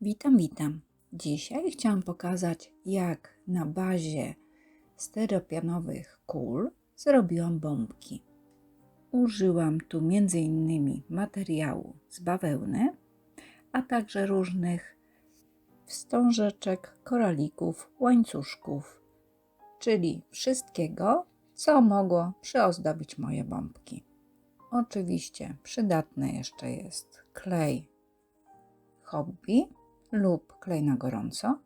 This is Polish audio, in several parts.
Witam, witam. Dzisiaj chciałam pokazać, jak na bazie steropianowych kul zrobiłam bombki. Użyłam tu m.in. materiału z bawełny, a także różnych wstążeczek, koralików, łańcuszków, czyli wszystkiego, co mogło przyozdobić moje bombki. Oczywiście przydatny jeszcze jest klej hobby lub klej na gorąco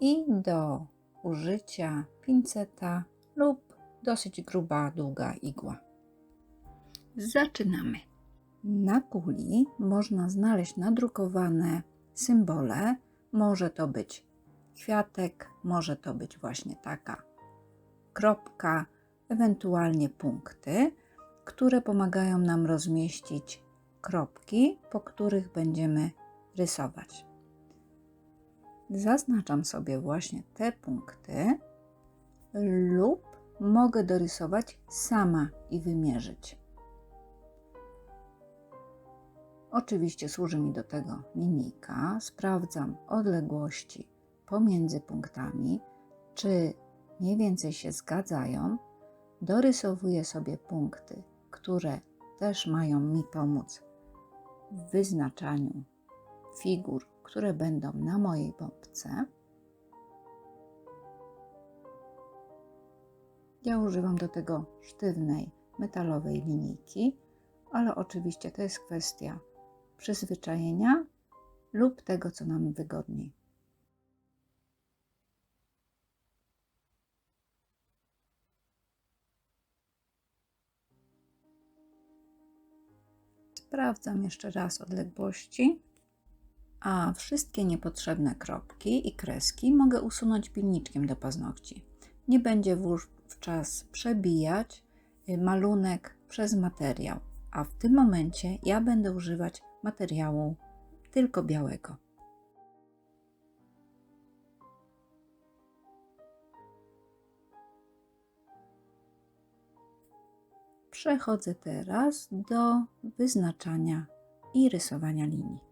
i do użycia pinceta lub dosyć gruba, długa igła. Zaczynamy. Na kuli można znaleźć nadrukowane symbole. Może to być kwiatek, może to być właśnie taka kropka, ewentualnie punkty, które pomagają nam rozmieścić kropki, po których będziemy rysować. Zaznaczam sobie właśnie te punkty lub mogę dorysować sama i wymierzyć. Oczywiście służy mi do tego linijka. Sprawdzam odległości pomiędzy punktami, czy mniej więcej się zgadzają. Dorysowuję sobie punkty, które też mają mi pomóc w wyznaczaniu figur, które będą na mojej bombce. Ja używam do tego sztywnej metalowej linijki, ale oczywiście to jest kwestia przyzwyczajenia lub tego, co nam wygodniej. Sprawdzam jeszcze raz odległości, a wszystkie niepotrzebne kropki i kreski mogę usunąć pilniczkiem do paznokci. Nie będzie wówczas przebijać y, malunek przez materiał, a w tym momencie ja będę używać materiału tylko białego. Przechodzę teraz do wyznaczania i rysowania linii.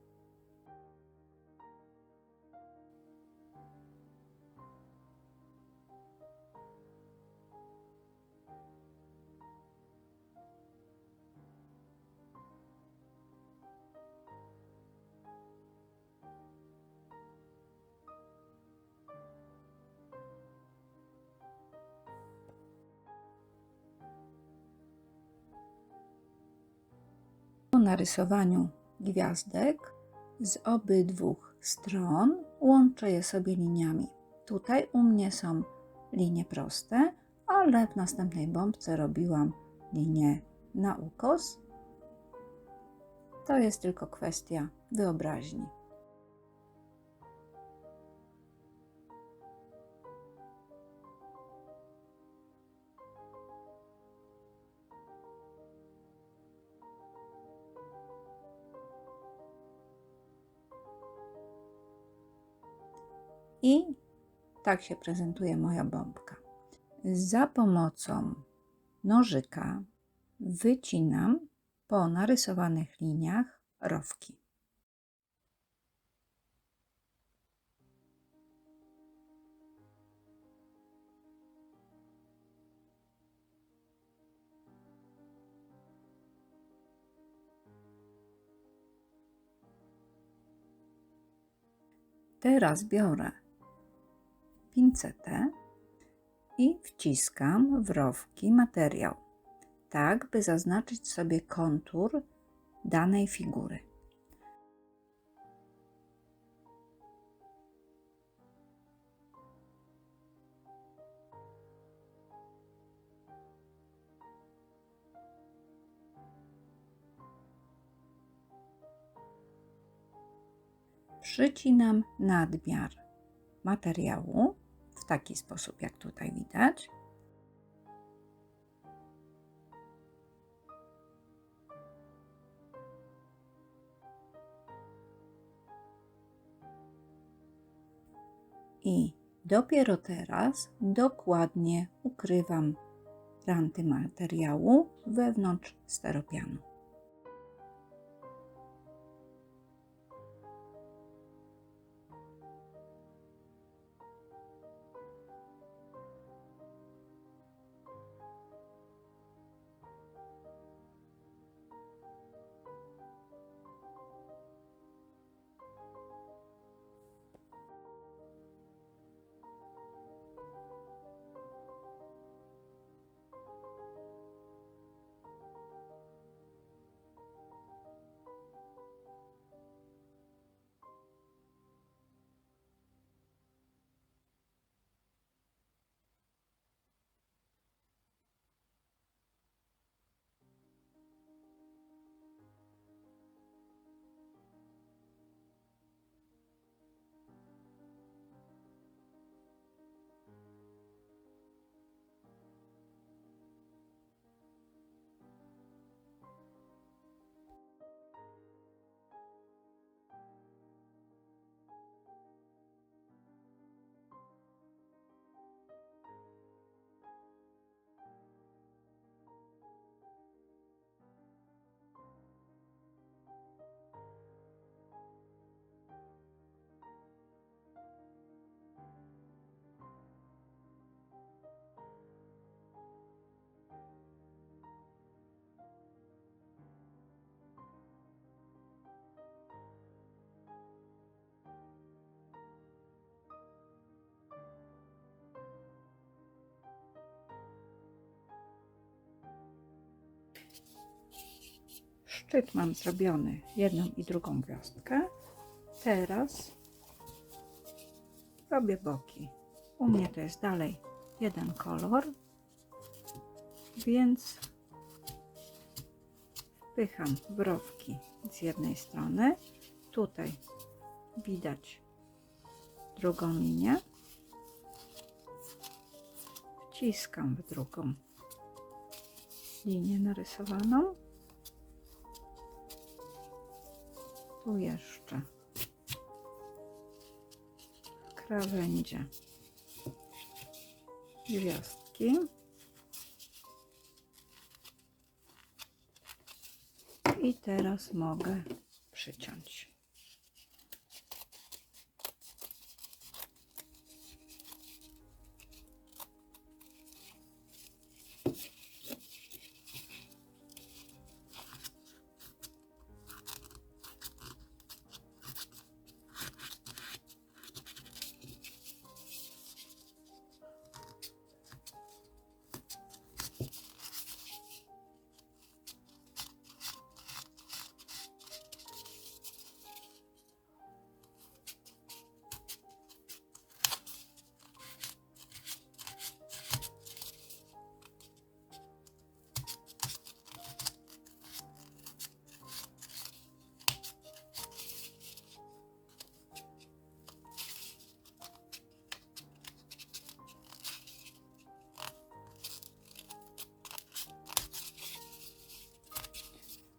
Po narysowaniu gwiazdek z obydwu stron łączę je sobie liniami. Tutaj u mnie są linie proste, ale w następnej bombce robiłam linię na ukos. To jest tylko kwestia wyobraźni. Tak się prezentuje moja bombka. Za pomocą nożyka wycinam po narysowanych liniach rowki. Teraz biorę pincetę i wciskam w rowki materiał, tak by zaznaczyć sobie kontur danej figury. Przycinam nadmiar materiału w taki sposób, jak tutaj widać. I dopiero teraz dokładnie ukrywam ranty materiału wewnątrz steropianu. Szczyt mam zrobiony jedną i drugą gwiazdkę. Teraz robię boki. U mnie to jest dalej jeden kolor, więc wpycham browki z jednej strony. Tutaj widać drugą linię. Wciskam w drugą linię narysowaną. Tu jeszcze w krawędzie gwiazdki. I teraz mogę przyciąć.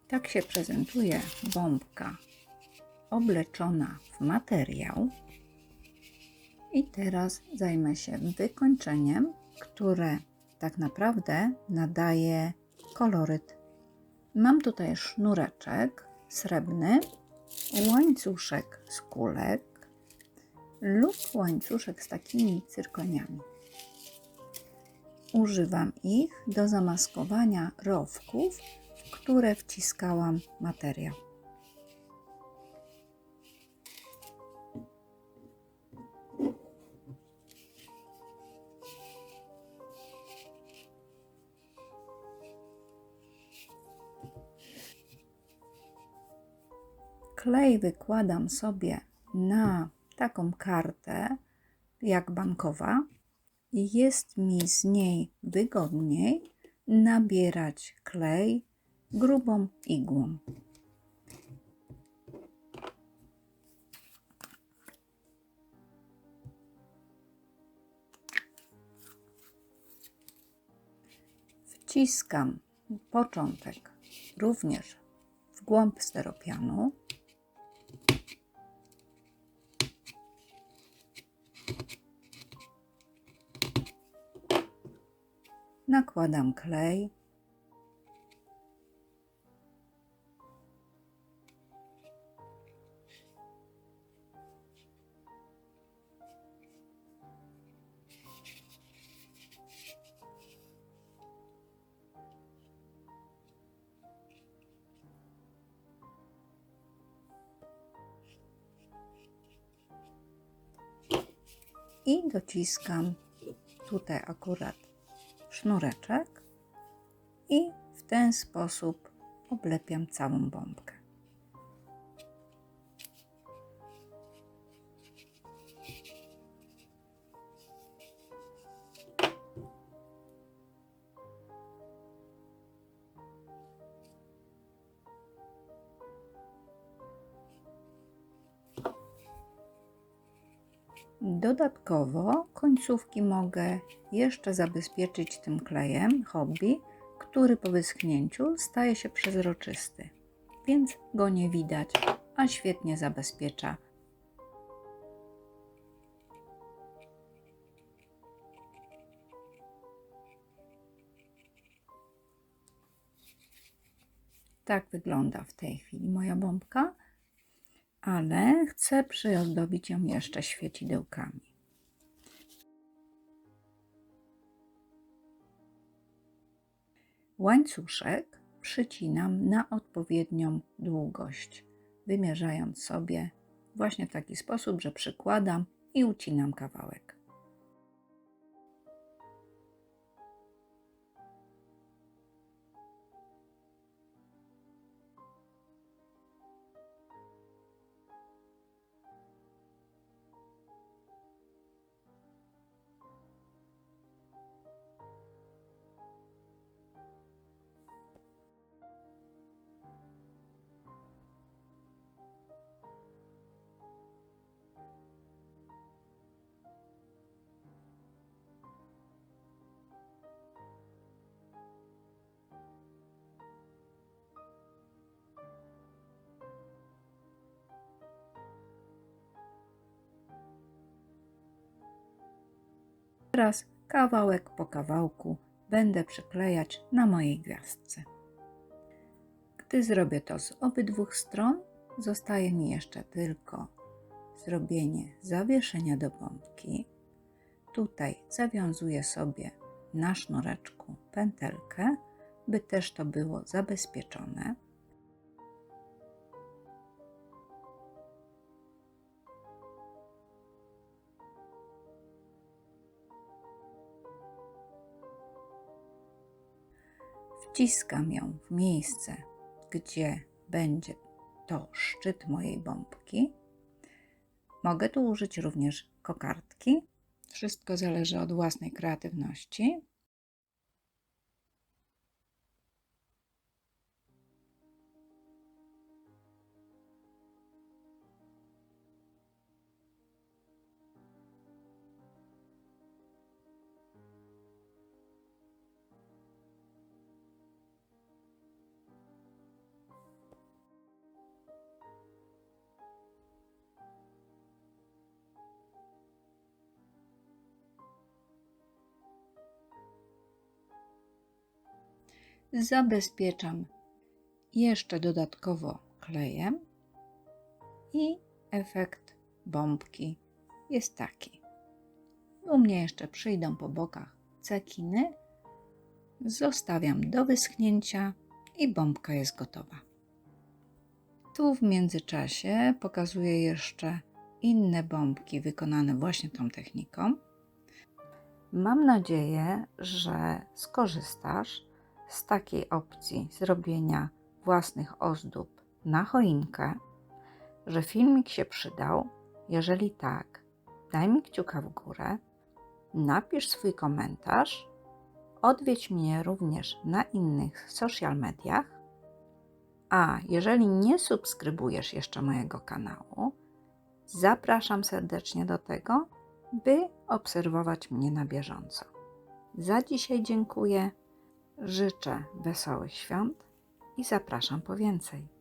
Tak się prezentuje bombka obleczona w materiał. I teraz zajmę się wykończeniem, które tak naprawdę nadaje koloryt. Mam tutaj sznureczek srebrny, łańcuszek z kulek lub łańcuszek z takimi cyrkoniami. Używam ich do zamaskowania rowków, które wciskałam materiał. Klej wykładam sobie na taką kartę jak bankowa jest mi z niej wygodniej nabierać klej grubą igłą. Wciskam początek również w głąb steropianu. Nakładam klej. I dociskam tutaj akurat sznureczek i w ten sposób oblepiam całą bombkę. Dodatkowo końcówki mogę jeszcze zabezpieczyć tym klejem hobby, który po wyschnięciu staje się przezroczysty, więc go nie widać, a świetnie zabezpiecza. Tak wygląda w tej chwili moja bombka ale chcę przyozdobić ją jeszcze świecidełkami. Łańcuszek przycinam na odpowiednią długość, wymierzając sobie właśnie w taki sposób, że przykładam i ucinam kawałek. Oraz kawałek po kawałku będę przyklejać na mojej gwiazdce. Gdy zrobię to z obydwu stron, zostaje mi jeszcze tylko zrobienie zawieszenia do bombki. Tutaj zawiązuję sobie na sznureczku pętelkę, by też to było zabezpieczone. Wciskam ją w miejsce, gdzie będzie to szczyt mojej bombki. Mogę tu użyć również kokardki. Wszystko zależy od własnej kreatywności. Zabezpieczam jeszcze dodatkowo klejem i efekt bombki jest taki. U mnie jeszcze przyjdą po bokach cekiny. Zostawiam do wyschnięcia i bombka jest gotowa. Tu w międzyczasie pokazuję jeszcze inne bombki wykonane właśnie tą techniką. Mam nadzieję, że skorzystasz z takiej opcji zrobienia własnych ozdób na choinkę, że filmik się przydał. Jeżeli tak, daj mi kciuka w górę, napisz swój komentarz, odwiedź mnie również na innych social mediach. A jeżeli nie subskrybujesz jeszcze mojego kanału, zapraszam serdecznie do tego, by obserwować mnie na bieżąco. Za dzisiaj dziękuję. Życzę wesołych świąt i zapraszam po więcej.